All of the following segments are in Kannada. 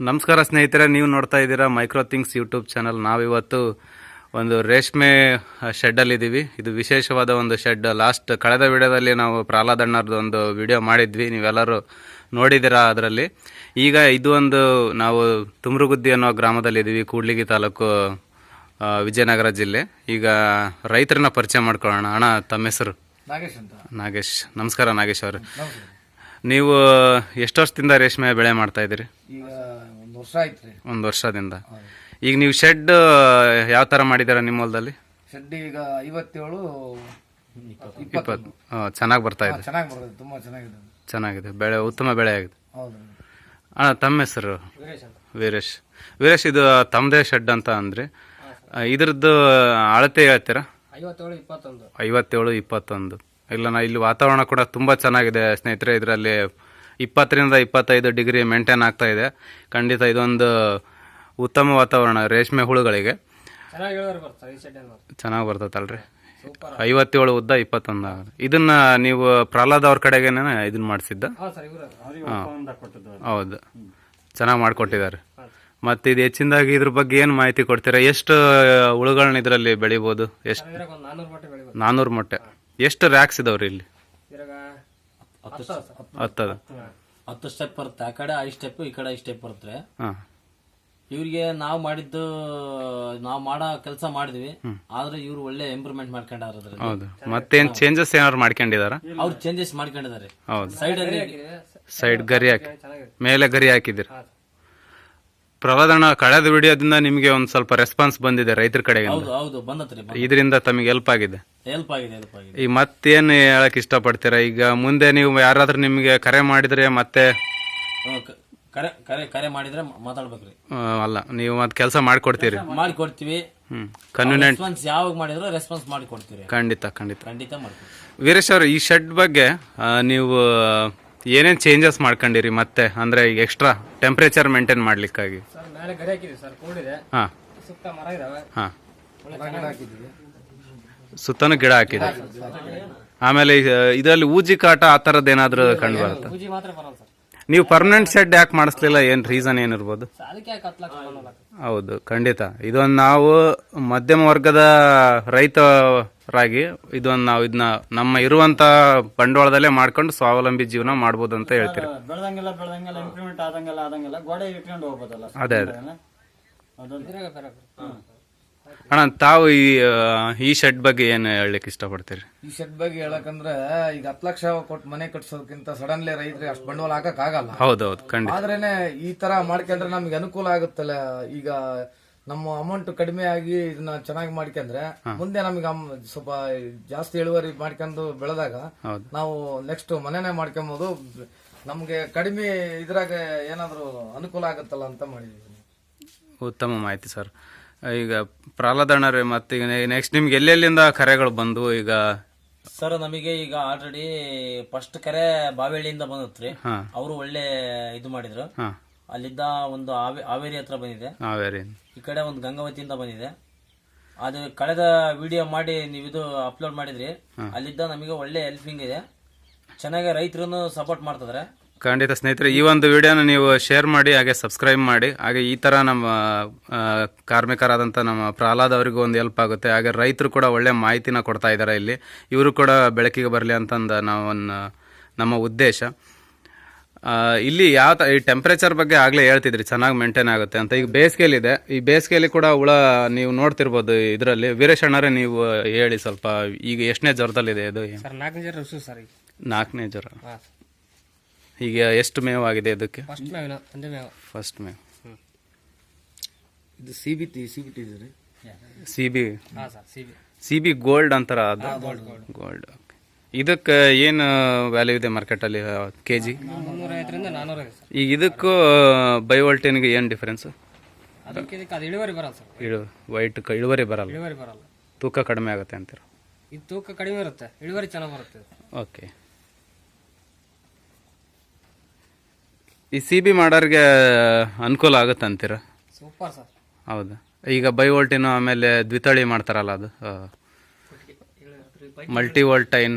ನಮಸ್ಕಾರ ಸ್ನೇಹಿತರೆ ನೀವು ನೋಡ್ತಾ ಇದ್ದೀರಾ ಮೈಕ್ರೋ ಥಿಂಗ್ಸ್ ಯೂಟ್ಯೂಬ್ ಚಾನಲ್ ನಾವಿವತ್ತು ಒಂದು ರೇಷ್ಮೆ ಶೆಡ್ಡಲ್ಲಿದ್ದೀವಿ ಇದು ವಿಶೇಷವಾದ ಒಂದು ಶೆಡ್ ಲಾಸ್ಟ್ ಕಳೆದ ವಿಡಿಯೋದಲ್ಲಿ ನಾವು ಪ್ರಹ್ಲಾದಣ್ಣರ್ದು ಒಂದು ವಿಡಿಯೋ ಮಾಡಿದ್ವಿ. ನೀವೆಲ್ಲರೂ ನೋಡಿದ್ದೀರಾ ಅದರಲ್ಲಿ. ಈಗ ಇದು ಒಂದು ನಾವು ತುಮರುಗುದ್ದಿ ಅನ್ನೋ ಗ್ರಾಮದಲ್ಲಿದ್ದೀವಿ ಕೂಡ್ಲಿಗಿ ತಾಲೂಕು ವಿಜಯನಗರ ಜಿಲ್ಲೆ. ಈಗ ರೈತರನ್ನ ಪರಿಚಯ ಮಾಡ್ಕೊಳ್ಳೋಣ. ಅಣ್ಣ ತಮ್ಮ ಹೆಸರು? ನಾಗೇಶ್ ಅಂತ. ನಾಗೇಶ್. ನಮಸ್ಕಾರ ನಾಗೇಶ್ ಅವರು. ನೀವು ಎಷ್ಟು ವರ್ಷದಿಂದ ರೇಷ್ಮೆ ಬೆಳೆ ಮಾಡ್ತಾ ಇದ್ದೀರಿ? ಈಗ ಒಂದು ವರ್ಷ ಆಯ್ತು ರೀ. ಒಂದು ವರ್ಷದಿಂದ. ಈಗ ನೀವು ಶೆಡ್ ಯಾವ ಥರ ಮಾಡಿದ್ದೀರಾ ನಿಮ್ಮ ಹೊಲದಲ್ಲಿ? ಶೆಡ್ ಈಗ ಐವತ್ತೇಳು ಇಪ್ಪತ್ತು. ಚೆನ್ನಾಗಿ ಬರ್ತಾ ಇದೆ. ಚೆನ್ನಾಗಿ ಬರ್ತದೆ ತುಂಬಾ ಚೆನ್ನಾಗಿದೆ. ಚೆನ್ನಾಗಿದೆ. ಬೆಳೆ ಉತ್ತಮ ಬೆಳೆ ಆಗಿದೆ. ಹೌದು ಅಣ್ಣ ತಮ್ಮ ಹೆಸರು? ವೀರೇಶ್ ವೀರೇಶ್. ಇದು ತಮ್ಮದೇ ಶೆಡ್ ಅಂತ ಅಂದ್ರೆ. ಇದ್ರದ್ದು ಅಳತೆ ಹೇಳ್ತೀರಾ? ಐವತ್ತೇಳು ಇಪ್ಪತ್ತೊಂದು. ಇಲ್ಲ ನಾ ಇಲ್ಲಿ ವಾತಾವರಣ ಕೂಡ ತುಂಬ ಚೆನ್ನಾಗಿದೆ ಸ್ನೇಹಿತರೆ. ಇದರಲ್ಲಿ ಇಪ್ಪತ್ತರಿಂದ ಇಪ್ಪತ್ತೈದು ಡಿಗ್ರಿ ಮೇಂಟೈನ್ ಆಗ್ತಾ ಇದೆ. ಖಂಡಿತ ಇದೊಂದು ಉತ್ತಮ ವಾತಾವರಣ ರೇಷ್ಮೆ ಹುಳುಗಳಿಗೆ. ಚೆನ್ನಾಗಿ ಬರ್ತೈತಲ್ರಿ ಸೂಪರ್ ಐವತ್ತೇಳು ಉದ್ದ ಇಪ್ಪತ್ತೊಂದು ಇದನ್ನ ನೀವು ಪ್ರಹ್ಲಾದ್ ಅವ್ರ ಕಡೆಗೇನೆ ಇದನ್ನ ಮಾಡಿಸಿದ್ದ? ಹೌದು ಸರ್ ಇವರು ಹೌದು. ಚೆನ್ನಾಗಿ ಮಾಡಿಕೊಟ್ಟಿದ್ದಾರೆ. ಮತ್ತೆ ಇದು ಹೆಚ್ಚಿನದಾಗಿ ಇದ್ರ ಬಗ್ಗೆ ಏನು ಮಾಹಿತಿ ಕೊಡ್ತೀರಾ? ಎಷ್ಟು ಹುಳುಗಳನ್ನ ಇದರಲ್ಲಿ ಬೆಳಿಬೋದು? ಎಷ್ಟು? ನಾನ್ನೂರು ಮೊಟ್ಟೆ ಎಷ್ಟು ರ್ಯಾಕ್ಸ್ ಇದಾವ್ರಿ ಇಲ್ಲಿ? ಹತ್ತದ ಹತ್ತು ಸ್ಟೆಪ್ ಬರುತ್ತೆ. ಆ ಕಡೆ ಐದು ಸ್ಟೆಪ್ ಈ ಕಡೆ ಐದು ಸ್ಟೆಪ್ ಬರುತ್ತೆ. ಹಾಂ. ಇವ್ರಿಗೆ ನಾವು ಮಾಡಿದ್ದು ನಾವು ಮಾಡೋ ಕೆಲಸ ಮಾಡಿದ್ವಿ. ಆದ್ರೆ ಇವ್ರು ಒಳ್ಳೆ ಇಂಪ್ರೂವ್ಮೆಂಟ್ ಮಾಡ್ಕೊಂಡಾರ ಅದ್ರಲ್ಲಿ. ಹೌದು. ಮತ್ತೇನ್ ಚೇಂಜಸ್ ಏನಾದ್ರು ಮಾಡ್ಕೊಂಡಿದಾರ? ಅವ್ರು ಚೇಂಜಸ್ ಮಾಡ್ಕೊಂಡಿದ್ದಾರೆ ಹೌದು. ಸೈಡ್ ಅಲ್ಲಿ ಸೈಡ್ ಗರಿ ಹಾಕಿ. ಮೇಲೆ ಗರಿ ಹಾಕಿದಿರಿ ಪ್ರವಾದಣ್ಣ ಕಳೆದ ವಿಡಿಯೋದಿಂದ ನಿಮಗೆ ಒಂದು ಸ್ವಲ್ಪ ರೆಸ್ಪಾನ್ಸ್ ಬಂದಿದೆ ರೈತರ ಕಡೆಗೆ ಹೌದು ಹೌದು ಬಂದತ್ರಿ ಇದರಿಂದ ತಮಗೆ ಹೆಲ್ಪ್ ಆಗಿದೆ. ಹೆಲ್ಪ್ ಆಗಿದೆ ಹೆಲ್ಪ್ ಆಗಿದೆ. ಈಗ ಮತ್ತೇನು ಹೇಳಕ್ ಇಷ್ಟಪಡ್ತೀರಾ? ಈಗ ಮುಂದೆ ನೀವು ಯಾರಾದ್ರೂ ನಿಮಗೆ ಕರೆ ಮಾಡಿದ್ರೆ ಮತ್ತೆ ಹ್ಮ್, ಕ- ಕರೆ ಕರೆ ಕರೆ ಮಾಡಿದ್ರೆ ಮಾತಾಡ್ಬೇಕ್ರಿ. ಆ, ಅಲ್ಲ ನೀವು ಮತ್ತೆ ಕೆಲಸ ಮಾಡಿಕೊಡ್ತೀರಿ. ಮಾಡಿಕೊಡ್ತೀವಿ. ಹ್ಮ್ ಕನ್ವಿನೆಂಟ್ ರೆಸ್ಪಾನ್ಸ್ ಯಾವಾಗ ಮಾಡಿದ್ರು ರೆಸ್ಪಾನ್ಸ್ ಮಾಡಿ ಕೊಡ್ತೀವಿ ಖಂಡಿತ ಖಂಡಿತ. ಖಂಡಿತ ಮಾಡ್ಕೊಡ್ತೀವಿ. ವೀರೇಶ್ ಅವ್ರ ಈ ಶೆಡ್ ಬಗ್ಗೆ ಆ, ನೀವು ಏನೇನು ಚೇಂಜಸ್ ಮಾಡ್ಕೊಂಡಿರಿ ಮತ್ತೆ? ಅಂದ್ರೆ ಈಗ ಎಕ್ಸ್ಟ್ರಾ ಟೆಂಪ್ರೇಚರ್ ಮೇಂಟೈನ್ ಮಾಡ್ಲಿಕ್ಕಾಗಿ. ಸರ್ ಮೇಲೆ ಗರಿ ಹಾಕಿದ್ವಿ ಸರ್ ಕೂಡಿದೆ ಹಾ. ಸುತ್ತ ಮರ ಇದಾವೆ. ಹಾ. ಒಳ್ಳೆ ಚೆನ್ನಾಗಿ ಹಾಕಿದ್ವಿ ಸುತ್ತನೂ ಗಿಡ ಹಾಕಿದೆ ಆಮೇಲೆ ಇದರಲ್ಲಿ ಊಜಿ ಕಾಟ ಆ ಥರದ್ದು ಏನಾದರೂ ಕಂಡು ಬರುತ್ತೆ? ಪೂಜಿ ಮಾತ್ರ ಬರಲ್ಲ ಸರ್. ನೀವು ಪರ್ಮನೆಂಟ್ ಶೆಡ್ ಯಾಕೆ ಮಾಡಿಸ್ಲಿಲ್ಲ? ಏನು ರೀಸನ್ ಏನಿರ್ಬೋದು ಅದಕ್ಕೆ ಯಾಕೆ ಹತ್ತು ಲಕ್ಷ ಬಂದಲ್ಲ ಹೌದು ಖಂಡಿತ. ಇದೊಂದು ನಾವು ಮಧ್ಯಮ ವರ್ಗದ ರೈತರಾಗಿ ಇದೊಂದು ನಾವು ಇದನ್ನ ನಮ್ಮ ಇರುವಂತ ಬಂಡವಾಳದಲ್ಲೇ ಮಾಡ್ಕೊಂಡು ಸ್ವಾವಲಂಬಿ ಜೀವನ ಮಾಡ್ಬೋದು ಅಂತ ಹೇಳ್ತೀರಿ. ಬೆಳೆದಂಗೆಲ್ಲ ಬೆಳೆದಂಗೆಲ್ಲ ಇಂಪ್ರೂವ್ಮೆಂಟ್ ಆದಂಗೆಲ್ಲ ಆದಂಗೆಲ್ಲ ಗೋಡೆ ಇಟ್ಕೊಂಡು ಹೋಗ್ಬೋದಲ್ಲ? ಅದೇ ಅದೇ. ಅದೊಂದು ಬೇರೆ ಅಣ್ಣ ತಾವು ಈ ಈ ಶೆಡ್ ಬಗ್ಗೆ ಏನು ಹೇಳಲಿಕ್ಕೆ ಇಷ್ಟಪಡ್ತೀರಿ? ಈ ಶೆಡ್ ಬಗ್ಗೆ ಹೇಳಕಂದ್ರೆ ಈಗ ಹತ್ತು ಲಕ್ಷ ಕೊಟ್ಟು ಮನೆ ಕಟ್ಸೋದಕ್ಕಿಂತ ಸಡನ್ಲಿ ರೈತರಿಗೆ ಅಷ್ಟು ಬಂಡವಾಳ ಹಾಕಕ್ ಆಗಲ್ಲ ಹೌದೌದು ಖಂಡಿತ. ಆದ್ರೇನೆ ಈ ತರ ಮಾಡ್ಕೊಂಡ್ರೆ ನಮ್ಗೆ ಅನುಕೂಲ ಆಗುತ್ತಲ್ಲ. ಈಗ ನಮ್ಮ ಅಮೌಂಟ್ ಕಡಿಮೆ ಆಗಿ ಇದನ್ನ ಚೆನ್ನಾಗಿ ಮಾಡ್ಕೊಂಡ್ರೆ ಮುಂದೆ ನಮಗೆ ಸ್ವಲ್ಪ ಜಾಸ್ತಿ ಇಳುವರಿ ಮಾಡ್ಕೊಂಡು ಬೆಳೆದಾಗ. ನಾವು ನೆಕ್ಸ್ಟ್ ಮನೆನೇ ಮಾಡ್ಕೊಂಬೋದು. ನಮ್ಗೆ ಕಡಿಮೆ ಇದ್ರಾಗ ಏನಾದ್ರು ಅನುಕೂಲ ಆಗುತ್ತಲ್ಲ ಅಂತ ಮಾಡಿದೀವಿ. ಉತ್ತಮ ಮಾಹಿತಿ ಸರ್. ಈಗ ಪ್ರಹ್ಲಾದಣ್ಣ ರೀ ಮತ್ತೆ ಈಗ ನೆಕ್ಸ್ಟ್ ನಿಮ್ಗೆ ಎಲ್ಲೆಲ್ಲಿಂದ ಕರೆಗಳು ಬಂದವು ಈಗ ಸರ್ ನಮಗೆ ಈಗ ಆಲ್ರೆಡಿ ಫಸ್ಟ್ ಕರೆ ಬಾವೇಳಿಯಿಂದ ಬಂದತ್ರಿ. ಅವರು ಒಳ್ಳೆ ಇದು ಮಾಡಿದ್ರು. ಅಲ್ಲಿದ್ದ ಒಂದು ಹಾವೇ- ಹಾವೇರಿ ಹತ್ರ ಬಂದಿದೆ. ಈ ಕಡೆ ಒಂದು ಗಂಗಾವತಿಯಿಂದ ಬಂದಿದೆ. ಅದು ಕಳೆದ ವಿಡಿಯೋ ಮಾಡಿ ನೀವು ಇದು ಅಪ್ಲೋಡ್ ಮಾಡಿದ್ರಿ. ಅಲ್ಲಿದ್ದ ನಮಗೆ ಒಳ್ಳೆ ಹೆಲ್ಪಿಂಗ್ ಇದೆ. ಚೆನ್ನಾಗಿ ರೈತರನ್ನು ಸಪೋರ್ಟ್ ಮಾಡ್ತಿದಾರೆ. ಖಂಡಿತ ಸ್ನೇಹಿತರೆ ಈ ಒಂದು ವಿಡಿಯೋನ ನೀವು ಶೇರ್ ಮಾಡಿ ಹಾಗೆ ಸಬ್ಸ್ಕ್ರೈಬ್ ಮಾಡಿ. ಹಾಗೆ ಈ ಥರ ನಮ್ಮ ಕಾರ್ಮಿಕರಾದಂಥ ನಮ್ಮ ಪ್ರಹ್ಲಾದ್ ಅವರಿಗೂ ಒಂದು ಹೆಲ್ಪ್ ಆಗುತ್ತೆ. ಹಾಗೆ ರೈತರು ಕೂಡ ಒಳ್ಳೆ ಮಾಹಿತಿನ ಕೊಡ್ತಾ ಇದ್ದಾರೆ ಇಲ್ಲಿ. ಇವರು ಕೂಡ ಬೆಳಕಿಗೆ ಬರಲಿ ಅಂತಂದು ನಾವು ಒಂದು ನಮ್ಮ ಉದ್ದೇಶ. ಇಲ್ಲಿ ಯಾವ ತ ಈ ಟೆಂಪ್ರೇಚರ್ ಬಗ್ಗೆ ಆಗಲೇ ಹೇಳ್ತಿದ್ರಿ ಚೆನ್ನಾಗಿ ಮೇಂಟೈನ್ ಆಗುತ್ತೆ ಅಂತ. ಈಗ ಬೇಸಿಗೆಯಲ್ಲಿದೆ. ಈ ಬೇಸಿಗೆಯಲ್ಲಿ ಕೂಡ ಹುಳ ನೀವು ನೋಡ್ತಿರ್ಬೋದು ಇದರಲ್ಲಿ. ವೀರೇಶಣ್ಣರೇ ನೀವು ಹೇಳಿ ಸ್ವಲ್ಪ ಈಗ ಎಷ್ಟನೇ ಜ್ವರದಲ್ಲಿದೆ ಇದು? ಸರ್ ಜ್ವರ ನಾಲ್ಕನೇ ಜ್ವರ. ಈಗ ಎಷ್ಟು ಮೇವಾಗಿದೆ ಇದಕ್ಕೆ ಫಸ್ಟ್ ಮೇವ್ ಒಂದೇ ಮೇವ್. ಫಸ್ಟ್ ಮೇವ್. ಇದು C B T C B T ರೀ? ಸಿ ಬಿ ಹಾ sir C B C B gold ಅಂತಾರ ಅದು? ಗೋಲ್ಡ್ ಇದಕ್ಕೆ ಏನು ವ್ಯಾಲ್ಯೂ ಇದೆ ಮಾರ್ಕೆಟಲ್ಲಿ ಕೆ ಜಿ ಮುನ್ನೂರ ಐವತ್ತರಿಂದ ನಾನ್ನೂರ ಇದೆ ಸರ್. ಈಗ ಇದಕ್ಕೂ ಬೈವೋಲ್ಟೇನ್ಗೆ ಏನು ಡಿಫ್ರೆನ್ಸ್ ಅದಕ್ಕೆ ಇದಕ್ಕೆ ಅದು ಇಳುವರಿ ಬರಲ್ಲ ಸರ್. ಇಳು ವೈಟ್ ಇಳುವರಿ ಬರಲ್ಲ. ಇಳುವರಿ ಬರಲ್ಲ. ತೂಕ ಕಡಿಮೆ ಆಗುತ್ತೆ ಅಂತೀರ? ಇದು ತೂಕ ಕಡಿಮೆ ಇರುತ್ತೆ ಇಳುವರಿ ಚೆನ್ನಾಗಿ ಬರುತ್ತೆ. ಓಕೆ ಈ ಸಿ ಬಿ ಮಾಡೋರಿಗೆ ಅನುಕೂಲ ಆಗುತ್ತೆ ಅಂತೀರ ಸೂಪರ್ ಸರ್ ಹೌದಾ. ಈಗ ಬೈ ವೋಲ್ಟಿನ ಆಮೇಲೆ ದ್ವಿತಳಿ ಮಾಡ್ತಾರಲ್ಲ ಅದು ಮಲ್ಟಿ ವೋಲ್ಟೈನ್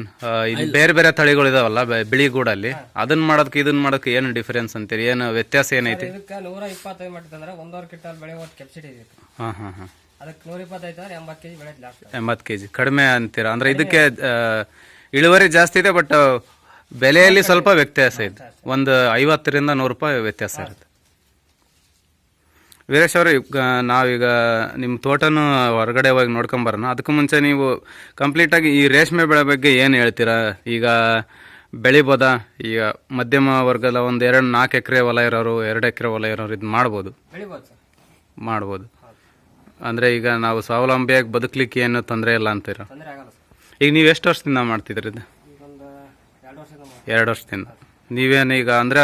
ಇದು ಬೇರೆ ಬೇರೆ ತಳಿಗಳು ಇದಾವಲ್ಲ ಬಿಳಿಗೂಡಲ್ಲಿ ಬಿಳಿ ಗೂಡಲ್ಲಿ. ಅದನ್ನ ಮಾಡೋದಕ್ಕೆ ಇದನ್ನ ಮಾಡೋದಕ್ಕೆ ಏನು ಡಿಫರೆನ್ಸ್ ಅಂತೀರಿ? ಏನು ವ್ಯತ್ಯಾಸ ಏನೈತಿ? ನೂರ ಇಪ್ಪತ್ತೈದು ಮಾಡಿದ್ರೆ ಒಂದೂವರೆ ಬೆಳೆ ಒಟ್ಟು ಕೆಪಾಸಿಟಿ ಇದೆ ಹಾಂ ಹಾಂ ಹಾಂ. ಅದಕ್ಕೆ ನೂರ ಇಪ್ಪತ್ತೈದು ಅಂದ್ರೆ ಎಂಬತ್ತು ಕೆಜಿ ಬೆಳೆ ಎಂಬತ್ತು ಕೆ ಜಿ ಕಡಿಮೆ ಅಂತೀರಾ? ಅಂದ್ರೆ ಇದಕ್ಕೆ ಇಳುವರಿ ಜಾಸ್ತಿ ಇದೆ ಬಟ್ ಬೆಲೆಯಲ್ಲಿ ಸ್ವಲ್ಪ ವ್ಯತ್ಯಾಸ ಇದೆ. ಒಂದು ಐವತ್ತರಿಂದ ನೂರು ರೂಪಾಯಿ ವ್ಯತ್ಯಾಸ ಇರುತ್ತೆ. ವೀರೇಶ್ ಅವರು ನಾವೀಗ ನಿಮ್ಮ ತೋಟನೂ ಹೊರಗಡೆ ಹೋಗಿ ನೋಡ್ಕೊಂಬರೋಣ ಅದಕ್ಕೂ ಮುಂಚೆ ನೀವು ಕಂಪ್ಲೀಟಾಗಿ ಈ ರೇಷ್ಮೆ ಬೆಳೆ ಬಗ್ಗೆ ಏನು ಹೇಳ್ತೀರಾ? ಈಗ ಬೆಳಿಬೋದಾ? ಈಗ ಮಧ್ಯಮ ವರ್ಗದ ಒಂದು ಎರಡು ನಾಲ್ಕು ಎಕರೆ ಹೊಲ ಇರೋರು ಎರಡು ಎಕರೆ ಹೊಲ ಇರೋರು ಇದು ಮಾಡ್ಬೋದು? ಮಾಡ್ಬೋದು. ಅಂದರೆ ಈಗ ನಾವು ಸ್ವಾವಲಂಬಿಯಾಗಿ ಬದುಕಲಿಕ್ಕೆ ಏನು ತೊಂದರೆ ಇಲ್ಲ ಅಂತೀರ? ಈಗ ನೀವು ಎಷ್ಟು ವರ್ಷದಿಂದ ಮಾಡ್ತಿದ್ರಿ ಇದು? ಎರಡು ವರ್ಷದಿಂದ. ನೀವೇನು ಈಗ ಅಂದರೆ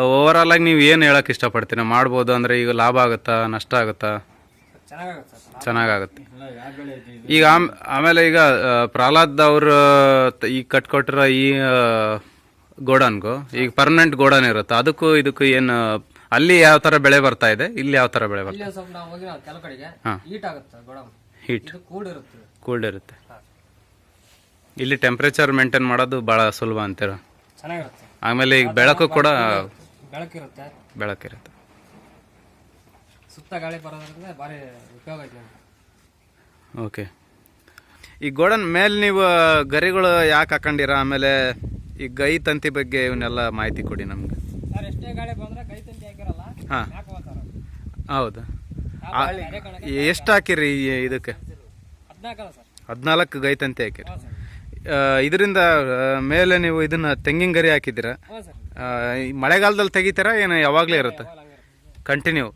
ಓವರಾಲ್ ಆಗಿ ನೀವು ಏನು ಹೇಳಕ್ಕೆ ಇಷ್ಟಪಡ್ತೀರಾ? ಮಾಡ್ಬೋದು ಅಂದರೆ ಈಗ ಲಾಭ ಆಗುತ್ತಾ ನಷ್ಟ ಆಗುತ್ತಾ? ಚೆನ್ನಾಗಾಗುತ್ತೆ. ಈಗ ಆಮ್- ಆಮೇಲೆ ಈಗ ಪ್ರಹ್ಲಾದ್ ಅವರು ಈಗ ಕಟ್ಕೊಟ್ಟಿರೋ ಈ ಗೋಡನ್ಗೂ ಈಗ ಪರ್ಮನೆಂಟ್ ಗೋಡನ್ ಇರುತ್ತೆ. ಅದಕ್ಕೂ ಇದಕ್ಕೂ ಏನು ಅಲ್ಲಿ ಯಾವ ಥರ ಬೆಳೆ ಬರ್ತಾ ಇದೆ? ಇಲ್ಲಿ ಯಾವ ಥರ ಬೆಳೆ ಬರ್ತಾ ಹೀಟ್ ಹೀಟ್ ಇದು ಇರುತ್ತೆ. ಕೂಲ್ಡ್ ಇರುತ್ತೆ. ಇಲ್ಲಿ ಟೆಂಪ್ರೇಚರ್ ಮೇಂಟೈನ್ ಮಾಡೋದು ಭಾಳ ಸುಲಭ ಅಂತೀರ? ಚೆನ್ನಾಗಿರುತ್ತೆ. ಆಮೇಲೆ ಈಗ ಬೆಳಕು ಕೂಡ ಬೆಳಕಿರುತ್ತೆ. ಬೆಳಕಿರುತ್ತೆ. ಸುತ್ತ ಗಾಳಿ ಬರೋದ್ರಿಂದ ಭಾರಿ ಉಪಯೋಗ ಐತೆ ಓಕೆ ಈ ಗೋಡನ್ ಮೇಲೆ ನೀವು ಗರಿಗಳು ಯಾಕೆ ಹಾಕೊಂಡಿರ? ಆಮೇಲೆ ಈ ಗೈ ತಂತಿ ಬಗ್ಗೆ ಇವನ್ನೆಲ್ಲ ಮಾಹಿತಿ ಕೊಡಿ ನಮ್ಗೆ. ಸರ್ ಎಷ್ಟೇ ಗಾಳಿ ಬಂದ್ರೆ ಕೈ ತಂತಿ ಹಾಕಿರಲ್ಲ ಹಾಂ. ಹಾಕುವ ಸರ್ ಹೌದು. ಎಷ್ಟು ಹಾಕಿರಿ ಈ ಇದಕ್ಕೆ? ಹದಿನಾಲ್ಕಲ್ಲ ಸರ್. ಹದಿನಾಲ್ಕು ಗೈ ತಂತಿ ಹಾಕಿರಿ. ಸರ್. ಇದರಿಂದ ಮೇಲೆ ನೀವು ಇದನ್ನ ತೆಂಗಿನ ಗರಿ ಹಾಕಿದ್ದೀರಾ? ಮಳೆಗಾಲದಲ್ಲಿ ತೆಗಿತೀರಾ? ಏನು ಯಾವಾಗಲೇ ಇರುತ್ತೆ? ಕಂಟಿನ್ಯೂ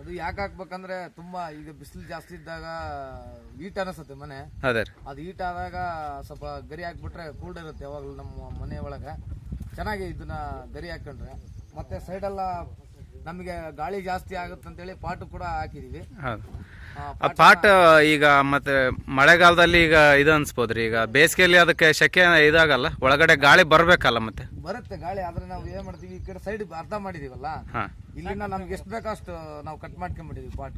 ಅದು ಯಾಕೆ ಹಾಕ್ಬೇಕಂದ್ರೆ ತುಂಬಾ ಈಗ ಬಿಸಿಲು ಜಾಸ್ತಿ ಇದ್ದಾಗ ಈಟ್ ಅನಿಸುತ್ತೆ ಮನೆ. ಅದೇ ಅದು ಈಟ್ ಆದಾಗ ಸ್ವಲ್ಪ ಗರಿ ಹಾಕ್ಬಿಟ್ರೆ ಕೂಲ್ಡ್ ಇರುತ್ತೆ ಯಾವಾಗಲೂ ನಮ್ಮ ಮನೆ ಒಳಗೆ. ಚೆನ್ನಾಗಿ ಇದನ್ನ ಗರಿ ಹಾಕೊಂಡ್ರೆ. ಮತ್ತೆ ಸೈಡೆಲ್ಲ ನಮಗೆ ಗಾಳಿ ಜಾಸ್ತಿ ಆಗುತ್ತೆ ಅಂತೇಳಿ ಪಾಟು ಕೂಡ ಹಾಕಿದೀವಿ. ಆ, ಪಾಟ್ ಈಗ ಮತ್ತೆ ಮಳೆಗಾಲದಲ್ಲಿ ಈಗ ಇದು ಅನ್ಸ್ಬೋದ್ರಿ ಈಗ ಬೇಸಿಗೆಯಲ್ಲಿ ಅದಕ್ಕೆ ಶೆಕೆ ಇದಾಗಲ್ಲ ಒಳಗಡೆ ಗಾಳಿ ಬರ್ಬೇಕಲ್ಲ ಮತ್ತೆ? ಬರುತ್ತೆ ಗಾಳಿ ಆದ್ರೆ ನಾವು ಏನ್ ಮಾಡ್ತೀವಿ ಈ ಕಡೆ ಸೈಡ್ ಅರ್ಧ ಮಾಡಿದೀವಲ್ಲ ಹಾ. ಇಲ್ಲಿಂದ ನಮ್ಗೆ ಎಷ್ಟು ಬೇಕೋ ಅಷ್ಟು ನಾವು ಕಟ್ ಮಾಡ್ಕೊಂಡ್ಬಿಟ್ಟಿದೀವಿ ಪಾಟ್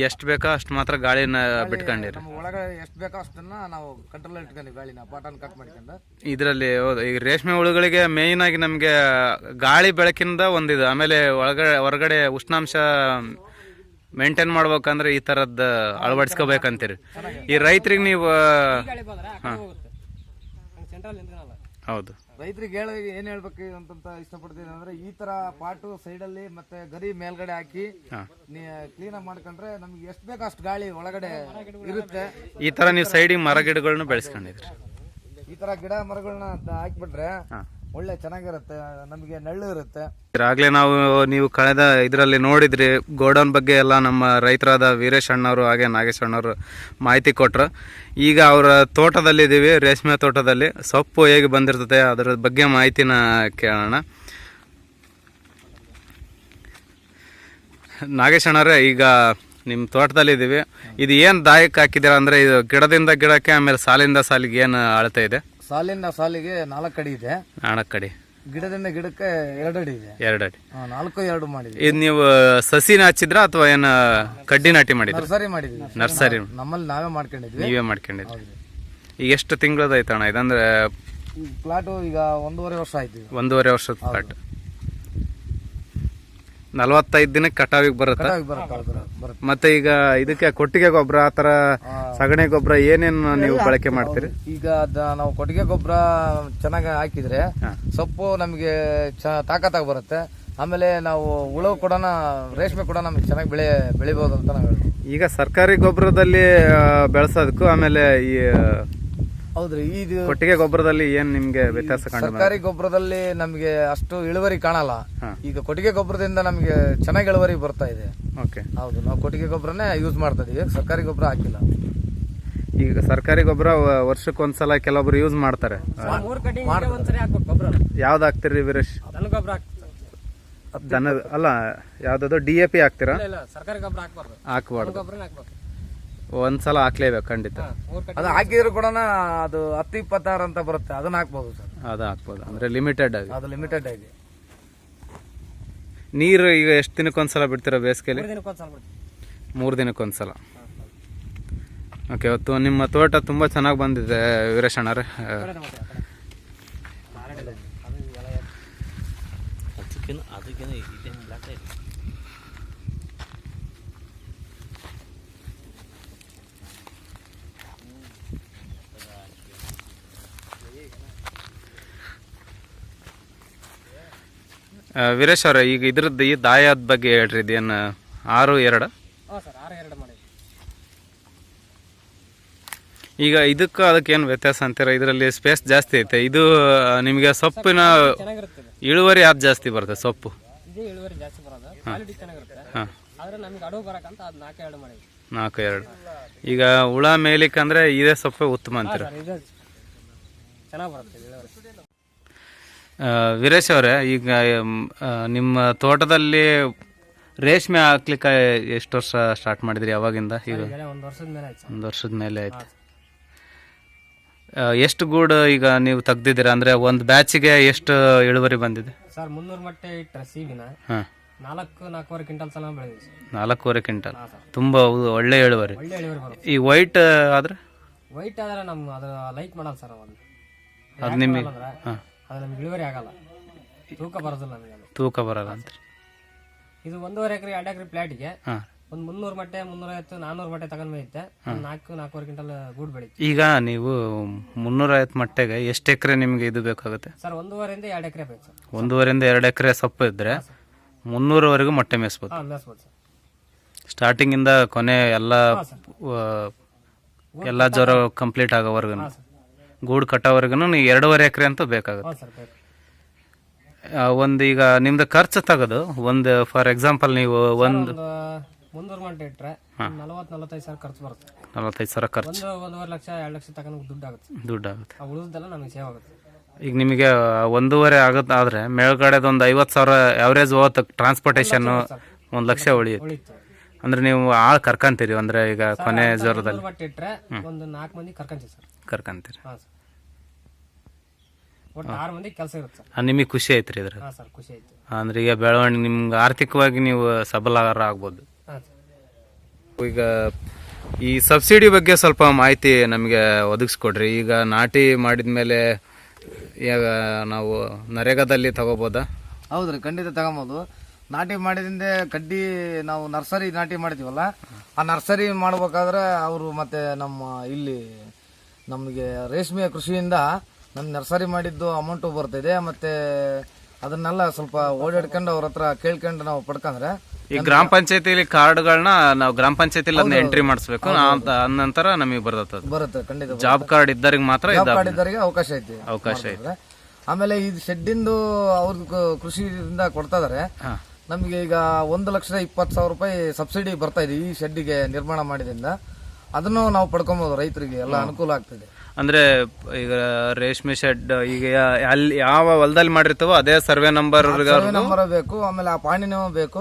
ಎಷ್ಟು ಬೇಕೋ ಅಷ್ಟು ಮಾತ್ರ ಗಾಳಿನ ಬಿಟ್ಕೊಂಡಿರಿ. ನಮ್ಮ ಒಳಗಡೆ ಎಷ್ಟು ಬೇಕೋ ಅಷ್ಟನ್ನ ನಾವು ಕಂಟ್ರೋಲ್ ಇಟ್ಕೊಂಡಿವಿ ಗಾಳಿನ ಪಾಟನ್ ಕಟ್ ಮಾಡ್ಕೊಂಡು. ಇದರಲ್ಲಿ ಹೌದು ಈಗ ರೇಷ್ಮೆ ಹುಳುಗಳಿಗೆ ಮೇಯ್ನ್ ಆಗಿ ನಮಗೆ ಗಾಳಿ ಬೆಳಕಿಂದ ಒಂದಿದೆ ಆಮೇಲೆ ಒಳಗಡೆ ಹೊರಗಡೆ ಉಷ್ಣಾಂಶ ಮೇಂಟೈನ್ ಮಾಡ್ಬೇಕಂದ್ರೆ ಈ ಥರದ್ದು ಅಳವಡಿಸ್ಕೋಬೇಕಂತೀರಿ. ಈ ರೈತರಿಗೆ ನೀವು ಹೌದು. ರೈತರಿಗೆ ಹೇಳ ಏನ್ ಹೇಳ್ಬೇಕು ಅಂತಂತ ಇಷ್ಟಪಡ್ತೀನಿ ಅಂದ್ರೆ ಈ ತರ ಪಾಟು ಸೈಡ್ ಅಲ್ಲಿ ಮತ್ತೆ ಗರಿ ಮೇಲ್ಗಡೆ ಹಾಕಿ. ಕ್ಲೀನ್ ಆಗಿ ಮಾಡ್ಕೊಂಡ್ರೆ ನಮ್ಗೆ ಎಷ್ಟು ಬೇಕೋ ಅಷ್ಟು ಗಾಳಿ ಒಳಗಡೆ ಇರುತ್ತೆ. ಈ ತರ ನೀವು ಸೈಡಿಗೆ ಮರ ಗಿಡಗಳನ್ನ ಬೆಳೆಸ್ಕೊಂಡಿದ್ರಿ. ಈ ತರ ಗಿಡ ಮರಗಳನ್ನ ಹಾಕ್ಬಿಟ್ರೆ. ಒಳ್ಳೆ ಚೆನ್ನಾಗಿರುತ್ತೆ, ನಮಗೆ ನೆಳ್ಳು ಇರುತ್ತೆ. ಆಗ್ಲೇ ನಾವು, ನೀವು ಕಳೆದ ಇದರಲ್ಲಿ ನೋಡಿದ್ರಿ, ಗೋಡೌನ್ ಬಗ್ಗೆ ಎಲ್ಲ ನಮ್ಮ ರೈತರಾದ ವೀರೇಶ್ ಅಣ್ಣವರು ಹಾಗೆ ನಾಗೇಶ್ ಅಣ್ಣವರು ಮಾಹಿತಿ ಕೊಟ್ಟರು ಈಗ ಅವರ ತೋಟದಲ್ಲಿದ್ದೀವಿ ರೇಷ್ಮೆ ತೋಟದಲ್ಲಿ. ಸೊಪ್ಪು ಹೇಗೆ ಬಂದಿರ್ತದೆ, ಅದರ ಬಗ್ಗೆ ಮಾಹಿತಿನ ಕೇಳೋಣ. ನಾಗೇಶ್ ಅಣ್ಣರೇ ಈಗ ನಿಮ್ಮ ತೋಟದಲ್ಲಿದ್ದೀವಿ ಇದು ಏನು ದಾಯಕ್ಕೆ ಹಾಕಿದ್ದೀರಾ ಅಂದರೆ, ಇದು ಗಿಡದಿಂದ ಗಿಡಕ್ಕೆ, ಆಮೇಲೆ ಸಾಲಿಂದ ಸಾಲಿಗೆ ಏನು ಅಳತೆ ಇದೆ? ಸಾಲಿನ ಸಾಲಿಗೆ ನಾಲ್ಕು ಅಡಿ ಇದೆ. ನಾಲ್ಕು ಅಡಿ. ಗಿಡದಿಂದ ಗಿಡಕ್ಕೆ ಎರಡು ಅಡಿ ಇದೆ. ಎರಡು ಅಡಿ. ಹಾ, ನಾಲ್ಕು ಎರಡು ಮಾಡಿದ್ವಿ ಇದು ನೀವು ಸಸಿನ ಹಚ್ಚಿದ್ರ ಅಥವಾ ಏನ ಕಡ್ಡಿ ನಾಟಿ ಮಾಡಿದ್ರ? ನರ್ಸರಿ ಮಾಡಿದ್ವಿ ನರ್ಸರಿ. ನಮ್ಮಲ್ಲಿ ನಾವೇ ಮಾಡ್ಕೊಂಡಿದ್ವಿ ನೀವೇ ಮಾಡ್ಕೊಂಡಿದ್ರಿ ಈಗ ಎಷ್ಟು ತಿಂಗಳದೈತಣ್ಣ ಇದಂದ್ರೆ ಪ್ಲಾಟು ಈಗ ಒಂದೂವರೆ ವರ್ಷ ಆಯ್ತು ಈಗ. ಒಂದೂವರೆ ವರ್ಷದ ಪ್ಲಾಟ್ ನಲವತ್ತೈದು ದಿನಕ್ಕೆ ಕಟಾವಿಗೆ ಬರುತ್ತಾ? ಮತ್ತೆ ಈಗ ಇದಕ್ಕೆ ಕೊಟ್ಟಿಗೆ ಗೊಬ್ಬರ ಆತರ ಸಗಣಿ ಗೊಬ್ಬರ ಏನೇನು ನೀವು ಬಳಕೆ ಮಾಡ್ತೀರಿ? ಈಗ ಅದ ನಾವು ಕೊಟ್ಟಿಗೆ ಗೊಬ್ಬರ ಚೆನ್ನಾಗಿ ಹಾಕಿದ್ರೆ ಸೊಪ್ಪು ನಮಗೆ ತಾಕತ್ತಾಗಿ ಬರುತ್ತೆ. ಆಮೇಲೆ ನಾವು ಹುಳು ಕೂಡ ರೇಷ್ಮೆ ಕೂಡ ನಮಗೆ ಚೆನ್ನಾಗಿ ಬೆಳೆ ಬೆಳಿಬಹುದು ಅಂತ ನಾವು ಹೇಳ್ತೀವಿ. ಈಗ ಸರ್ಕಾರಿ ಗೊಬ್ಬರದಲ್ಲಿ ಬೆಳೆಸೋದಕ್ಕೂ ಆಮೇಲೆ ಈ ಹೌದ್ರಿ ಇದು ಕೊಟ್ಟಿಗೆ ಗೊಬ್ಬರದಲ್ಲಿ ಏನ್ ನಿಮ್ಗೆ ವ್ಯತ್ಯಾಸ ಕಂಡು ಸರ್ಕಾರಿ ಗೊಬ್ಬರದಲ್ಲಿ ನಮಗೆ ಅಷ್ಟು ಇಳುವರಿ ಕಾಣಲ್ಲ. ಹಾ. ಈಗ ಕೊಟ್ಟಿಗೆ ಗೊಬ್ಬರದಿಂದ ನಮಗೆ ಚೆನ್ನಾಗಿ ಇಳುವರಿ ಬರ್ತಾ ಇದೆ. ಓಕೆ. ಹೌದು ನಾವು ಕೊಟ್ಟಿಗೆ ಗೊಬ್ಬರನೇ ಯೂಸ್ ಮಾಡ್ತಾ ಇದೀವಿ ಸರ್ಕಾರಿ ಗೊಬ್ಬರ ಹಾಕಿಲ್ಲ. ಈಗ ಸರ್ಕಾರಿ ಗೊಬ್ಬರ ವರ್ಷಕ್ಕೊಂದ್ಸಲ ಕೆಲವೊಬ್ರು ಯೂಸ್ ಮಾಡ್ತಾರೆ. ಮೂರು ಕಟಿಂಗ್ ಒಂದ್ಸರಿ ಹಾಕ್ಬೇಕು ಗೊಬ್ಬರ. ಯಾವ್ದು ಹಾಕ್ತಿರಿ ವೀರೇಶ್? ದನ ಗೊಬ್ಬರ ಅಲ್ಲ ಯಾವ್ದಾದ್ರು ಡಿ ಎ ಪಿ ಹಾಕ್ತೀರಾ? ಇಲ್ಲ ಇಲ್ಲ ಸರ್ಕಾರಿ ಗೊಬ್ಬರ ಹಾಕ್ಬಾರ್ದು. ಹಾಕ್ಬಾರ್ದು. ಗೊಬ್ಬರನೇ ಹಾಕ್ಬೇಕು. ಒಂದ್ಸಲ ಹಾಕ್ಲೇಬೇಕು ಖಂಡಿತ. ಅದು ಹಾಕಿದ್ರು ಕೂಡ ಅದು ಹತ್ತು ಇಪ್ಪತ್ತಾರು ಅಂತ ಬರುತ್ತೆ ಅದನ್ನ ಹಾಕ್ಬೋದು ಸರ್. ಅದು ಹಾಕ್ಬೋದು. ಅಂದ್ರೆ ಲಿಮಿಟೆಡ್ ಆಗಿ. ಅದು ಲಿಮಿಟೆಡ್ ಆಗಿ. ನೀರು ಈಗ ಎಷ್ಟು ದಿನಕ್ಕೊಂದ್ಸಲ ಬಿಡ್ತೀರಾ ಬೇಸಿಗೆಲಿ? ಮೂರು ದಿನಕ್ಕೊಂದ್ಸಲ ಓಕೆ ಇವತ್ತು ನಿಮ್ಮ ತೋಟ ತುಂಬ ಚೆನ್ನಾಗಿ ಬಂದಿದೆ ವೀರೇಶ್ ಅಣ್ಣರೇ ಅದಕ್ಕೇನು ಅದಕ್ಕೇನು ಇದೆ ಬ್ಲಾಕ್ ಇದೆ ಆ, ವೀರೇಶ್ ಅವರ ಈಗ ಇದ್ರದ್ದು ಈ ದಾಯದ ಬಗ್ಗೆ ಹೇಳ್ರಿ ಇದೇನು ಆರು ಎರಡು? ಸರ್ ಆರು ಎರಡು ಮಾಡಿ ಈಗ ಇದಕ್ಕೂ ಅದಕ್ಕೆ ಏನು ವ್ಯತ್ಯಾಸ ಅಂತೀರ? ಇದರಲ್ಲಿ ಸ್ಪೇಸ್ ಜಾಸ್ತಿ ಐತೆ. ಇದು ನಿಮಗೆ ಸೊಪ್ಪಿನ ಇಳುವರಿ ಯಾವ್ದು ಜಾಸ್ತಿ ಬರುತ್ತೆ ಸೊಪ್ಪು. ಇದು ಇಳುವರಿ ಜಾಸ್ತಿ ಬರೋದು. ಕ್ವಾಲಿಟಿ ಚೆನ್ನಾಗಿರುತ್ತೆ. ಹಾಂ. ಆದ್ರೆ ನಮ್ಗೆ ಬರಕಂತ ಅದು ನಾಲ್ಕು ಎರಡು ಮಾಡಿದ್ವಿ. ನಾಲ್ಕು ಎರಡು. ಈಗ ಹುಳ ಮೇಲಿಕ್ಕಂದ್ರೆ ಇದೇ ಸೊಪ್ಪೆ ಉತ್ತಮ ಅಂತೀರ? ಚೆನ್ನಾಗಿ ಬರುತ್ತೆ ಇಳುವರಿ. ವೀರೇಶ್ ಅವರೇ ಈಗ ನಿಮ್ಮ ತೋಟದಲ್ಲಿ ರೇಷ್ಮೆ ಹಾಕ್ಲಿಕ್ಕೆ ಎಷ್ಟು ವರ್ಷ ಸ್ಟಾರ್ಟ್ ಮಾಡಿದ್ರಿ ಯಾವಾಗಿಂದ ಈಗ ಒಂದು ವರ್ಷದ ಮೇಲೆ ಆಯ್ತು ಸರ್. ಒಂದು ವರ್ಷದ ಮೇಲೆ ಆಯ್ತು. ಎಷ್ಟು ಗೂಡು ಈಗ ನೀವು ತೆಗ್ದಿದ್ದೀರಾ? ಅಂದ್ರೆ ಒಂದು ಬ್ಯಾಚಿಗೆ ಎಷ್ಟು ಇಳುವರಿ ಬಂದಿದೆ? ಸರ್ ಮುನ್ನೂರು ಮೊಟ್ಟೆ ಇಟ್ಟರೆ ನಾಲ್ಕು ನಾಲ್ಕೂವರೆ ಕ್ವಿಂಟಲ್ ಸಲ ಬೆಳೆದಿವಿ ಸರ್. ನಾಲ್ಕೂವರೆ ಕ್ವಿಂಟಲ್. ತುಂಬ ಒಳ್ಳೆ ಇಳುವರಿ. ಈ ವೈಟ್ ಆದ್ರೆ? ವೈಟ್ ಆದ್ರೆ ನಮ್ಮ ಅದು ಲೈಕ್ ಮಾಡಲ್ಲ ಸರ್ ಅದು ನಿಮಗೆ ಅಂದ್ರೆ ಹಾಂ. ಅದು ನಮ್ಗೆ ಇಳುವರಿ ಆಗಲ್ಲ. ತೂಕ ಬರೋದಿಲ್ಲ ನಮಗೆ ಅದು. ತೂಕ ಬರಲ್ಲ ಅಂತ ಇದು ಒಂದೂವರೆ ಎಕರೆ ಎರಡು ಎಕರೆ ಪ್ಲಾಟಿಗೆ ಹಾಂ. ಒಂದು ಮುನ್ನೂರು ಮಟ್ಟೆ ಮುನ್ನೂರೈವತ್ತು ನಾನ್ನೂರು ಮಟ್ಟೆ ತಗೊಂಡ್ ಮೇಯುತ್ತೆ. ಒಂದು ನಾಲ್ಕು ನಾಲ್ಕೂವರೆ ಕ್ವಿಂಟಲ್ ಗೂಡ್ ಬೆಳೀತಿ ಈಗ ನೀವು ಮುನ್ನೂರೈವತ್ತು ಮಟ್ಟೆಗೆ ಎಷ್ಟು ಎಕರೆ ನಿಮಗೆ ಇದು ಬೇಕಾಗುತ್ತೆ? ಸರ್ ಒಂದೂವರೆಯಿಂದ ಎರಡು ಎಕರೆ ಬೇಕು ಸರ್. ಒಂದೂವರೆಯಿಂದ ಎರಡು ಎಕರೆ ಸೊಪ್ಪು ಇದ್ದರೆ ಮುನ್ನೂರವರೆಗೂ ಮೊಟ್ಟೆ ಮೇಯಿಸ್ಬೋದು. ಹಾಂ ಮೇಸ್ಬೋದು ಸರ್. ಸ್ಟಾರ್ಟಿಂಗಿಂದ ಕೊನೆ ಎಲ್ಲ ಆ, ಎಲ್ಲ ಜ್ವರ ಕಂಪ್ಲೀಟ್ ಆಗೋವರೆಗೂ ಗೂಡು ಕಟ್ಟೋವರೆಗೂ ಎರಡೂವರೆ ಎಕರೆ ಅಂತೂ ಬೇಕಾಗುತ್ತೆ. ಸರ್ ಬೇಕು. ಒಂದು ಈಗ ನಿಮ್ದು ಖರ್ಚು ತೆಗೆದು ಒಂದು ಫಾರ್ ಎಕ್ಸಾಂಪಲ್ ನೀವು ಒಂದು ಮುನ್ನೂರು ಮಟ್ಟೆ ಇಟ್ಟರೆ ನಲವತ್ತು ನಲವತ್ತೈದು ಸಾವಿರ ಖರ್ಚು ಬರುತ್ತೆ. ನಲವತ್ತೈದು ಸಾವಿರ ಖರ್ಚು. ಒಂದು ಒಂದೂವರೆ ಲಕ್ಷ ಎರಡು ಲಕ್ಷ ತಗೊಂಡು ದುಡ್ಡು ಆಗುತ್ತೆ. ದುಡ್ಡು ಆಗುತ್ತೆ ಆ ಉಳಿದೆಲ್ಲ ನಮಗೆ ಸೇವ್ ಆಗುತ್ತೆ. ಈಗ ನಿಮಗೆ ಒಂದೂವರೆ ಆಗುತ್ತೆ ಆದರೆ ಮೇಲ್ಗಡೆದು ಒಂದು ಐವತ್ತು ಸಾವಿರ ಆವ್ರೇಜ್ ಹೋಗುತ್ತೆ ಟ್ರಾನ್ಸ್ಪೋರ್ಟೇಷನ್ನು ಒಂದು ಲಕ್ಷ ಉಳಿಯುತ್ತೆ. ಅಂದ್ರೆ ನೀವು ಆಳ್ ಕರ್ಕಂತೀರಿ ಅಂದ್ರೆ ಈಗ ಕೊನೆ ಜ್ವರದಲ್ಲಿ ಒಂದು ನಾಲ್ಕು ಮಂದಿ ಕರ್ಕೊಂತೀವಿ ಸರ್. ಕರ್ಕಂತೀರಿ. ಹಾಂ ಸರ್. ಒಟ್ಟು ಆರು ಮಂದಿ ಕೆಲಸ ಇರುತ್ತೆ ಸರ್. ಆ, ನಿಮಗೆ ಖುಷಿ ಐತ್ರಿ ಇದ್ರ ಹಾಂ ಸರ್ ಖುಷಿ ಆಯ್ತು ಅಂದ್ರೆ ಈಗ ಬೆಳವಣಿಗೆ ನಿಮ್ಗೆ ಆರ್ಥಿಕವಾಗಿ ನೀವು ಸಬಲರ ಆಗ್ಬೋದು. ಹಾಂ ಸರ್. ಈಗ ಈ ಸಬ್ಸಿಡಿ ಬಗ್ಗೆ ಸ್ವಲ್ಪ ಮಾಹಿತಿ ನಮಗೆ ಒದಗಿಸ್ಕೊಡ್ರಿ. ಈಗ ನಾಟಿ ಮಾಡಿದ್ಮೇಲೆ ಈಗ ನಾವು ನರೇಗಾದಲ್ಲಿ ತಗೋಬೋದಾ? ಹೌದ್ರಿ ಖಂಡಿತ ತಗೊಂಬೋದು. ನಾಟಿ ಮಾಡಿದಿಂದ ಕಡ್ಡಿ ನಾವು ನರ್ಸರಿ ನಾಟಿ ಮಾಡ್ತೀವಲ್ಲ ಆ ನರ್ಸರಿ ಮಾಡ್ಬೇಕಾದ್ರೆ ಅವರು ಮತ್ತೆ ನಮ್ಮ ಇಲ್ಲಿ ನಮಗೆ ರೇಷ್ಮೆ ಕೃಷಿಯಿಂದ ನಮ್ಮ ನರ್ಸರಿ ಮಾಡಿದ್ದು ಅಮೌಂಟು ಬರ್ತಿದೆ ಮತ್ತೆ ಅದನ್ನೆಲ್ಲ ಸ್ವಲ್ಪ ಓಡಾಡ್ಕೊಂಡು ಅವ್ರ ಹತ್ರ ಕೇಳ್ಕೊಂಡು ನಾವು ಪಡ್ಕಂದ್ರೆ ಈ ಗ್ರಾಮ ಪಂಚಾಯತಿಲಿ ಕಾರ್ಡ್ಗಳನ್ನ ನಾವು ಗ್ರಾಮ ಪಂಚಾಯತಿಲಿ ಅದನ್ನ ಎಂಟ್ರಿ ಮಾಡಿಸ್ಬೇಕು ನಂತರ ನಮಗೆ ಬರ್ತದೆ ಬರುತ್ತೆ ಖಂಡಿತ ಜಾಬ್ ಕಾರ್ಡ್ ಇದ್ದರಿಗೆ ಮಾತ್ರ ಕಾರ್ಡ್ ಅವಕಾಶ ಐತಿ. ಅವಕಾಶ ಐತೆ. ಆಮೇಲೆ ಈ ಶೆಡ್ಡಿಂದು ಅವ್ರ ಕೃಷಿಯಿಂದ ಕೊಡ್ತಾ ಇದಾರೆ. ನಮಗೆ ಈಗ ಒಂದು ಲಕ್ಷದ ಇಪ್ಪತ್ತು ಸಾವಿರ ರೂಪಾಯಿ ಸಬ್ಸಿಡಿ ಬರ್ತಾ ಇದೆ ಈ ಶೆಡ್ಡಿಗೆ ನಿರ್ಮಾಣ ಮಾಡಿದ್ರಿಂದ. ಅದನ್ನು ನಾವು ಪಡ್ಕೊಬೋದು ರೈತರಿಗೆ ಎಲ್ಲ ಅನುಕೂಲ ಆಗ್ತದೆ. ಅಂದ್ರೆ ಈಗ ರೇಷ್ಮೆ ಶೆಡ್ ಈಗ ಯಾ- ಅಲ್ಲಿ ಯಾವ ಹೊಲದಲ್ಲಿ ಮಾಡಿರ್ತವೋ ಅದೇ ಸರ್ವೆ ನಂಬರ್ ನಂಬರ್ ಬೇಕು ಆಮೇಲೆ ಆ ಪಾಣಿನೂ ಬೇಕು.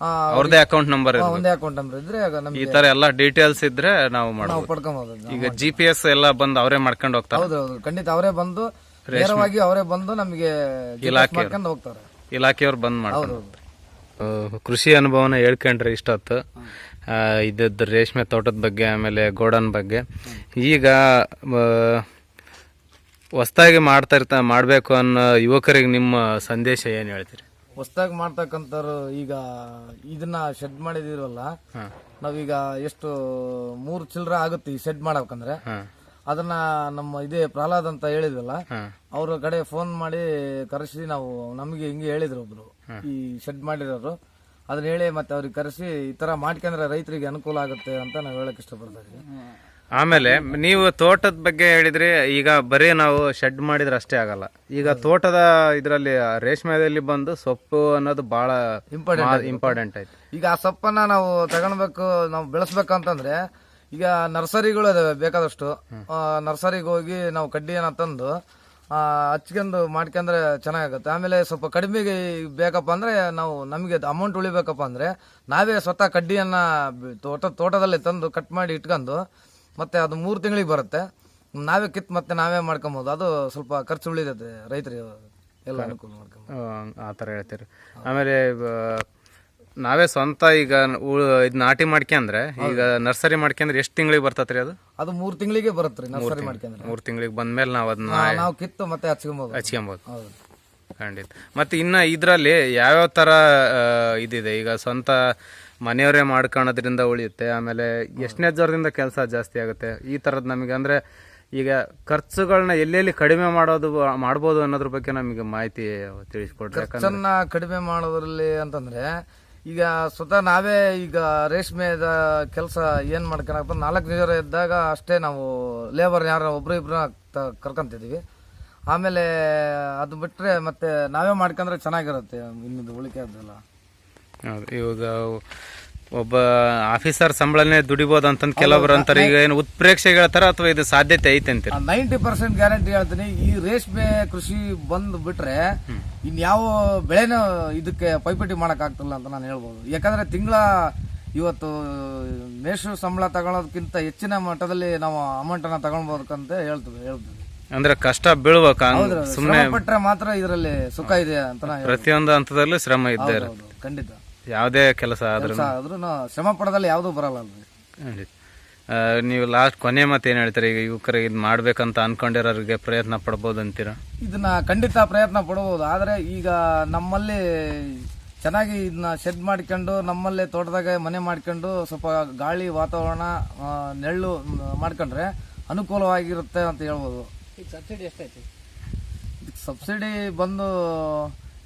ಆ, ಅವ್ರದೇ ಅಕೌಂಟ್ ನಂಬರ್ ಒಂದೇ ಅಕೌಂಟ್ ನಂಬರ್ ಇದ್ರೆ ಆಗ ಈ ನಮ್ಗೆ ತರ ಎಲ್ಲ ಡೀಟೇಲ್ಸ್ ಇದ್ರೆ ನಾವು ನಾವು ಅದನ್ನ. ಈಗ ಜಿ ಪಿ ಎಸ್ ಎಲ್ಲ ಬಂದು ಅವರೇ ಮಾಡ್ಕೊಂಡು ಹೋಗ್ತಾರೆ. ಹೌದು ಖಂಡಿತ ಅವರೇ ಬಂದು ನೇರವಾಗಿ ಅವರೇ ಬಂದು ನಮಗೆ ಇಲಾಖೆ ಮಾಡ್ಕೊಂಡು ಹೋಗ್ತಾರೆ. ಇಲಾಖೆಯವ್ರು ಬಂದ್ ಮಾಡ್ತಾರೆ ಕೃಷಿ ಅನುಭವನ ಹೇಳ್ಕೊಂಡ್ರಿ ಇಷ್ಟೊತ್ತು ಇದ್ದ ಇದ್ದದ್ದು ರೇಷ್ಮೆ ತೋಟದ ಬಗ್ಗೆ ಆಮೇಲೆ ಗೋಡನ್ ಬಗ್ಗೆ. ಈಗ ಹೊಸ್ದಾಗಿ ಮಾಡ್ತಾ ಇರ್ತಾ ಮಾಡಬೇಕು ಅನ್ನೋ ಯುವಕರಿಗೆ ನಿಮ್ಮ ಸಂದೇಶ ಏನು ಹೇಳ್ತೀರಿ? ಹೊಸ್ದಾಗಿ ಮಾಡ್ತಕ್ಕಂಥವ್ರು ಈಗ ಇದನ್ನ ಶೆಡ್ ಮಾಡಿದಿರಲ್ಲ ನಾವೀಗ ಎಷ್ಟು ಮೂರು ಚಿಲ್ಲರೆ ಆಗುತ್ತೆ ಈ ಶೆಡ್ ಮಾಡ್ಬೇಕಂದ್ರೆ. ಅದನ್ನ ನಮ್ಮ ಇದೇ ಪ್ರಹ್ಲಾದ್ ಅಂತ ಹೇಳಿದ್ವಲ್ಲ ಅವ್ರ ಕಡೆ ಫೋನ್ ಮಾಡಿ ಕರೆಸಿ ನಾವು ನಮಗೆ ಹಿಂಗೆ ಹೇಳಿದ್ರು ಒಬ್ರು. ಈ ಶೆಡ್ ಮಾಡಿರೋರು. ಅದನ್ನ ಹೇಳಿ ಮತ್ತೆ ಅವ್ರಿಗೆ ಕರೆಸಿ ಈ ತರ ಮಾಡ್ಕೊಂಡ್ರೆ ರೈತರಿಗೆ ಅನುಕೂಲ ಆಗುತ್ತೆ ಅಂತ ನಾವು ಹೇಳಕ್ ಇಷ್ಟಪಡ್ತಾ ಇದ್ವಿ ಆಮೇಲೆ ನೀವು ತೋಟದ ಬಗ್ಗೆ ಹೇಳಿದ್ರಿ ಈಗ ಬರೀ ನಾವು ಶೆಡ್ ಮಾಡಿದ್ರೆ ಅಷ್ಟೇ ಆಗಲ್ಲ. ಈಗ ತೋಟದ ಇದರಲ್ಲಿ ರೇಷ್ಮೆದಲ್ಲಿ ಬಂದು ಸೊಪ್ಪು ಅನ್ನೋದು ಬಹಳ ಇಂಪಾರ್ಟೆಂಟ್ ಇಂಪಾರ್ಟೆಂಟ್ ಆಯ್ತು. ಈಗ ಆ ಸೊಪ್ಪನ್ನ ನಾವು ತಗೊಳ್ಬೇಕು ನಾವು ಬೆಳೆಸ್ಬೇಕಂತಂದ್ರೆ ಈಗ ನರ್ಸರಿಗಳು ಅದಾವೆ ಬೇಕಾದಷ್ಟು. ನರ್ಸರಿಗೆ ಹೋಗಿ ನಾವು ಕಡ್ಡಿಯನ್ನ ತಂದು ಹಚ್ಕೊಂಡು ಮಾಡ್ಕೊಂಡ್ರೆ ಚೆನ್ನಾಗುತ್ತೆ ಆಮೇಲೆ ಸ್ವಲ್ಪ ಕಡಿಮೆಗೆ ಬೇಕಪ್ಪ ಅಂದ್ರೆ ನಾವು ನಮಗೆ ಅಮೌಂಟ್ ಉಳಿಬೇಕಪ್ಪ ಅಂದ್ರೆ ನಾವೇ ಸ್ವತಃ ಕಡ್ಡಿಯನ್ನ ತೋಟದ ತೋಟ, ತೋಟದಲ್ಲಿ ತಂದು ಕಟ್ ಮಾಡಿ ಇಟ್ಕೊಂಡು ಮತ್ತೆ ಅದು ಮೂರು ತಿಂಗಳಿಗೆ ಬರುತ್ತೆ. ನಾವೇ ಕಿತ್ ಮತ್ತೆ ನಾವೇ ಮಾಡ್ಕೊಬೋದು. ಅದು ಸ್ವಲ್ಪ ಖರ್ಚು ಉಳಿದೈತೆ ರೈತರಿಗೆ ಎಲ್ಲ ಅನುಕೂಲ ಮಾಡ್ಕೊಂಡು ಆ ಥರ ಹೇಳ್ತೀರಿ. ಆಮೇಲೆ ನಾವೇ ಸ್ವಂತ ಈಗ ಇದ್ ನಾಟಿ ಮಾಡ್ಕೊಂಡ್ರೆ ಈಗ ನರ್ಸರಿ ಮಾಡ್ಕೊಂಡ್ರೆ ಎಷ್ಟು ತಿಂಗಳಿಗೆ ಬರ್ತತ್ರಿ ಅದು? ಅದು ಮೂರ್ ತಿಂಗಳಿಗೆ ಬರುತ್ತೆ ನರ್ಸರಿ ಮಾಡ್ಕೊಂಡ್ರೆ ಮೂರ್ ತಿಂಗಳಿಗೆ ಬಂದ್ಮೇಲೆ ನಾವು ಅದನ್ನ ನಾವು ಕಿತ್ತು ಮತ್ತೆ ಹಚ್ಕೊಬೋದು. ಹಚ್ಕೊಬೋದು. ಹೌದು. ಖಂಡಿತ. ಮತ್ತೆ ಇನ್ನ ಇದರಲ್ಲಿ ಯಾವ್ಯಾವ ತರ ಇದಿದೆ? ಈಗ ಸ್ವಂತ ಮನೆಯವರೇ ಮಾಡ್ಕೊಳೋದ್ರಿಂದ ಉಳಿಯುತ್ತೆ ಆಮೇಲೆ ಎಷ್ಟನೇ ಜ್ವರದಿಂದ ಕೆಲಸ ಜಾಸ್ತಿ ಆಗುತ್ತೆ? ಈ ತರದ್ ನಮಗೆ ಅಂದ್ರೆ ಈಗ ಖರ್ಚುಗಳನ್ನ ಎಲ್ಲೆಲ್ಲಿ ಕಡಿಮೆ ಮಾಡೋದು ಮಾಡ್ಬೋದು ಅನ್ನೋದ್ರ ಬಗ್ಗೆ ನಮಗೆ ಮಾಹಿತಿ ತಿಳಿಸ್ಕೊಡ್ರಿ. ಖರ್ಚನ್ನ ಕಡಿಮೆ ಮಾಡೋದ್ರಲ್ಲಿ ಅಂತಂದ್ರೆ ಈಗ ಸ್ವತಃ ನಾವೇ ಈಗ ರೇಷ್ಮೆದ ಕೆಲಸ ಏನು ಮಾಡ್ಕೊಳಕ್ಕ ನಾಲ್ಕು ಜನ ಇದ್ದಾಗ ಅಷ್ಟೇ ನಾವು ಲೇಬರ್ ಯಾರ ಒಬ್ರು ಇಬ್ರು ಕರ್ಕೊಂತಿದ್ದೀವಿ ಆಮೇಲೆ ಅದು ಬಿಟ್ಟರೆ ಮತ್ತೆ ನಾವೇ ಮಾಡ್ಕೊಂಡ್ರೆ ಚೆನ್ನಾಗಿರುತ್ತೆ ಇನ್ನೊಂದು ಉಳಿಕೆ ಅದೆಲ್ಲ ಇವಾಗ ಒಬ್ಬ ಆಫೀಸರ್ ಸಂಬಳನೇ ದುಡಿಬೋದು ಅಂತಂದ್ ಕೆಲವರು ಅಂತಾರೆ. ಈಗ ಏನು ಉತ್ಪ್ರೇಕ್ಷೆ ಹೇಳ್ತಾರ ಅಥವಾ ಇದು ಸಾಧ್ಯತೆ ಐತೆ ಅಂತ ನೈಂಟಿ ಪರ್ಸೆಂಟ್ ಗ್ಯಾರಂಟಿ ಹೇಳ್ತೀನಿ. ಈ ರೇಷ್ಮೆ ಕೃಷಿ ಬಂದ್ ಬಿಟ್ರೆ ಇನ್ಯಾವ ಬೆಳೆನೂ ಇದಕ್ಕೆ ಪೈಪೋಟಿ ಮಾಡಕ್ ಆಗ್ತಿಲ್ಲ ಅಂತ ನಾನು ಹೇಳ್ಬೋದು. ಯಾಕಂದ್ರೆ ತಿಂಗಳ ಇವತ್ತು ಮೇಷು ಸಂಬಳ ತಗೊಳೋದಕ್ಕಿಂತ ಹೆಚ್ಚಿನ ಮಟ್ಟದಲ್ಲಿ ನಾವು ಅಮೌಂಟ್ ಅನ್ನ ತಗೊಳ್ಬೋದಕ್ಕಂತ ಹೇಳ್ತೀವಿ ಹೇಳ್ತೀವಿ. ಅಂದ್ರೆ ಕಷ್ಟ ಬೀಳ್ಬೇಕು ಸುಮ್ಮನೆ ಪಟ್ರೆ ಮಾತ್ರ ಇದರಲ್ಲಿ ಸುಖ ಇದೆ ಅಂತ. ಪ್ರತಿಯೊಂದು ಹಂತದಲ್ಲೂ ಶ್ರಮ ಇದ್ದೇ ಇರುತ್ತೆ. ಖಂಡಿತ. ಯಾವುದೇ ಕೆಲಸ ಆದ್ರೂ ಆದ್ರೂ ಶ್ರಮ ಪಡದಲ್ಲಿ ಯಾವುದೂ ಬರಲ್ಲ ಅಲ್ರಿ ಖಂಡಿತ ಆ, ನೀವು ಲಾಸ್ಟ್ ಕೊನೆ ಮತ್ತೆ ಏನ್ ಹೇಳ್ತೀರಾ? ಈಗ ಯುವಕರಿಗೆ ಇದು ಮಾಡ್ಬೇಕಂತ ಅನ್ಕೊಂಡಿರೋರಿಗೆ ಪ್ರಯತ್ನ ಪಡ್ಬೋದು ಅಂತೀರಾ? ಇದನ್ನ ಖಂಡಿತ ಪ್ರಯತ್ನ ಪಡಬಹುದು ಆದ್ರೆ ಈಗ ನಮ್ಮಲ್ಲಿ ಚೆನ್ನಾಗಿ ಇದನ್ನ ಶೆಡ್ ಮಾಡ್ಕೊಂಡು ನಮ್ಮಲ್ಲೇ ತೋಟದಾಗ ಮನೆ ಮಾಡ್ಕೊಂಡು ಸ್ವಲ್ಪ ಗಾಳಿ ವಾತಾವರಣ ಆ, ನೆರಳು ಮ್, ಮಾಡ್ಕೊಂಡ್ರೆ ಅನುಕೂಲವಾಗಿರುತ್ತೆ ಅಂತ ಹೇಳ್ಬೋದು. ಈಗ ಸಬ್ಸಿಡಿ ಎಷ್ಟೈತಿ ಸಬ್ಸಿಡಿ ಬಂದು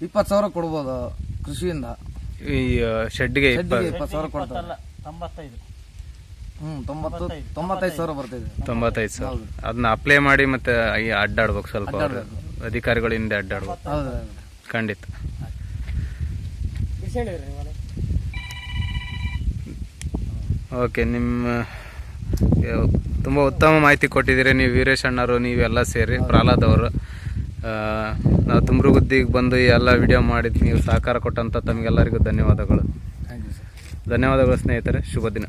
ಇಪ್ಪತ್ತು ಸಾವಿರ ಕೊಡ್ಬೋದು ಕೃಷಿಯಿಂದ. ಈ ಶೆಡ್ಗೆ ಶೆಡ್ಗೆ ಇಪ್ಪತ್ತು ಸಾವಿರ ಕೊಡ್ತಾರೆ. ಅಲ್ಲ ತೊಂಬತ್ತೈದು. ಹ್ಮ್ ತೊಂಬತ್ತು ತೊಂಬತ್ತೈದು. ಸಾವಿರ ಬರ್ತಿದೆ. ತೊಂಬತ್ತೈದು ಸಾವಿರ. ಅದನ್ನ ಅಪ್ಲೈ ಮಾಡಿ ಮತ್ತೆ ಈ ಅಡ್ಡಾಡ್ಬೇಕು ಸ್ವಲ್ಪ ಅಧಿಕಾರಿಗಳ ಹಿಂದೆ ಅಡ್ಡಾಡ್ಬೇಕು. ಹೌದು ಖಂಡಿತ? ಓಕೆ ನಿಮ್ಮ ತುಂಬ ಉತ್ತಮ ಮಾಹಿತಿ ಕೊಟ್ಟಿದ್ದೀರಿ. ನೀವು ವೀರೇಶ್ ಅಣ್ಣರು ನೀವೆಲ್ಲ ಸೇರಿ ಪ್ರಹ್ಲಾದ್ ಅವರು. ನಾವು ತುಮ್ರಗುದ್ದಿಗೆ ಬಂದು ಎಲ್ಲ ವಿಡಿಯೋ ಮಾಡಿದ್ದು ನೀವು ಸಹಕಾರ ಕೊಟ್ಟಂತ ತಮಗೆಲ್ಲರಿಗೂ ಧನ್ಯವಾದಗಳು. ಥ್ಯಾಂಕ್ ಯು ಸರ್ ಧನ್ಯವಾದಗಳು ಸ್ನೇಹಿತರೆ ಶುಭ ದಿನ.